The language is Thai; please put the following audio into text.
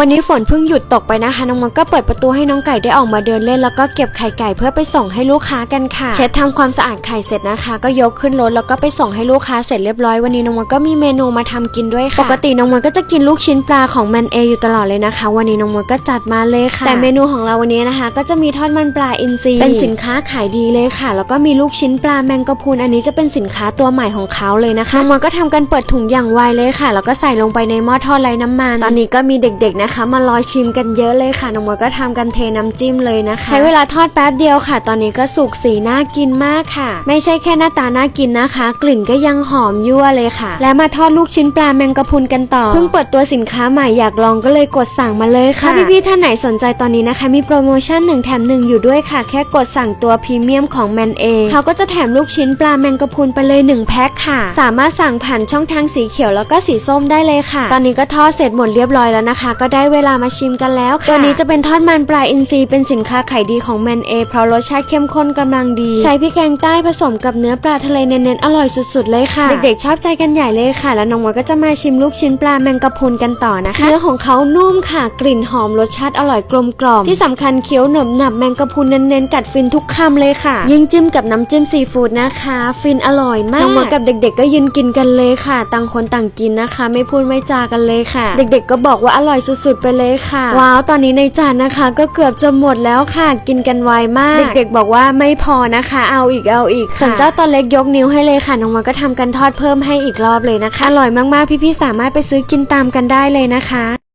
วันนี้ฝนเพิ่งหยุดตกไปนะคะน้องมันก็เปิดประตูให้น้องไก่ได้ออกมาเดินเล่น แล้วก็เก็บไข่ไก่เพื่อไปส่งให้ลูกค้ากันค่ะ เช็ดทำความสะอาดไข่เสร็จนะคะ ก็ยกขึ้นรถแล้วก็ไปส่งให้ลูกค้าเสร็จเรียบร้อยวันนี้น้องมันก็มีเมนูมาทำกินด้วยค่ะปกติน้องมันก็จะกินลูกชิ้นปลาของแมนเออยู่ตลอดเลยนะคะ วันนี้น้องมันก็จัดมาเลยค่ะ แต่เมนูของเราวันนี้นะคะ ก็จะมีทอดมันปลาอินทรีเป็นสินค้าขายดีเลยค่ะ แล้วก็มีลูกชิ้นปลาแมงกะพรุนอันนี้จะเป็นสินค้าตัวใหม่ของเขาเลยนะคะน้องมันก็ทำกันเปิดถุงอย่างไวเลยค่ะ แล้วก็ใส่ลงไปในหม้อทอดไร้น้ำมันตอนนี้ก็มีเด็กๆนะคะ มารอชิมกันเยอะเลยค่ะน้องมวยก็ทำกันเทน้ำจิ้มเลยนะคะ ใช้เวลาทอดแป๊บเดียวค่ะ ตอนนี้ก็สุกสีน่ากินมากค่ะ ไม่ใช่แค่หน้าตาน่ากินนะคะ กลิ่นก็ยังหอมยั่วเลยค่ะ และมาทอดลูกชิ้นปลาแมงกะพรุนกันต่อเพิ่งเปิดตัวสินค้าใหม่อยากลองก็เลยกดสั่งมาเลยค่ะถ้าพี่ๆท่านไหนสนใจตอนนี้นะคะ มีโปรโมชั่น1แถม1อยู่ด้วยค่ะ แค่กดสั่งตัวพรีเมียมของแมนเองเขาก็จะแถมลูกชิ้นปลาแมงกะพรุนไปเลย1แพ็คค่ะ สามารถสั่งผ่านช่องทางสีเขียวแล้วก็สีส้มได้เลยค่ะ ตอนนี้ก็ทอดเสร็จหมดเรียบร้อยแล้วนะคะ ก็ได้เวลามาชิมกันแล้วค่ะ ตัวนี้จะเป็นทอดมันปลาอินทรีเป็นสินค้าขายดีของแมนเอเพราะรสชาติเข้มข้นกำลังดี ใช้พริกแกงใต้ผสมกับเนื้อปลาทะเลเน้นๆอร่อยสุดๆเลยค่ะ เด็กๆชอบใจกันใหญ่เลยค่ะ แล้วน้องมวยก็จะมาชิมลูกชิ้นปลาแมงกะพรุนกันต่อนะคะ เนื้อของเขานุ่มค่ะ กลิ่นหอมรสชาติอร่อยกลมกล่อมที่สำคัญเคี้ยวหนึบหนับแมงกะพรุนเน้นๆกัดฟินทุกคำเลยค่ะ ยิ่งจิ้มกับน้ำจิ้มซีฟู้ดนะคะ ฟินอร่อยมากน้องมวยกับเด็ก ๆ ก็ยืนกินกันเลยค่ะ ต่างคนต่างกินนะคะ ไม่พูดไม่จากันเลยค่ะ เด็ก ๆ ก็บอกว่าอร่อยสุดๆไปเลยค่ะ ว้าวตอนนี้ในจานนะคะ ก็เกือบจะหมดแล้วค่ะ กินกันไวมาก เด็กๆ บอกว่าไม่พอนะคะ เอาอีกเอาอีกค่ะส่วนเจ้าตอนเล็กยกนิ้วให้เลยค่ะน้องมันก็ทำกันทอดเพิ่มให้อีกรอบเลยนะคะอร่อยมากๆพี่ๆสามารถไปซื้อกินตามกันได้เลยนะคะ